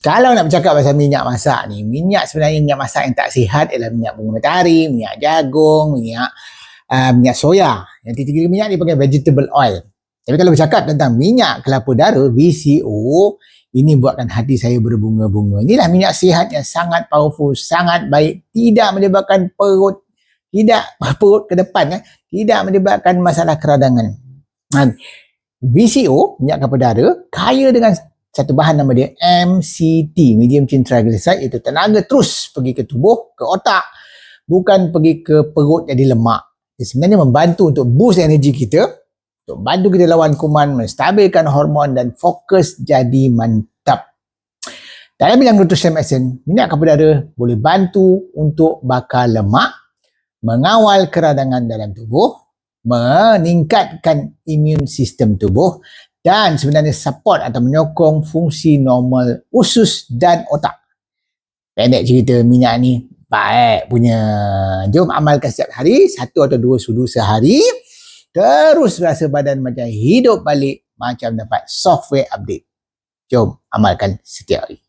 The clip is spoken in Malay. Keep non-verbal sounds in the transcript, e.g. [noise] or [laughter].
Kalau nak bercakap pasal minyak masak ni, minyak sebenarnya minyak masak yang tak sihat ialah minyak bunga matahari, minyak jagung, minyak uh, minyak soya. Yang tiga-tiga minyak ni panggil vegetable oil. Tapi kalau bercakap tentang minyak kelapa darah, VCO, ini buatkan hati saya berbunga-bunga. Inilah minyak sihat yang sangat powerful, sangat baik, tidak menyebabkan perut, tidak [laughs] perut ke depan, eh, tidak menyebabkan masalah keradangan. VCO, minyak kelapa darah, kaya dengan satu bahan nama dia MCT, medium chain triglyceride, iaitu tenaga terus pergi ke tubuh, ke otak, bukan pergi ke perut jadi lemak. Dia sebenarnya membantu untuk boost energi kita, untuk bantu kita lawan kuman, menstabilkan hormon dan fokus jadi mantap. Dalam bidang nutrition medicine, minyak darah boleh bantu untuk bakar lemak, mengawal keradangan dalam tubuh, meningkatkan imun sistem tubuh dan sebenarnya support atau menyokong fungsi normal usus dan otak. Pendek cerita minyak ni baik punya. Jom amalkan setiap hari, satu atau dua sudu sehari. Terus rasa badan macam hidup balik, macam dapat software update. Jom amalkan setiap hari.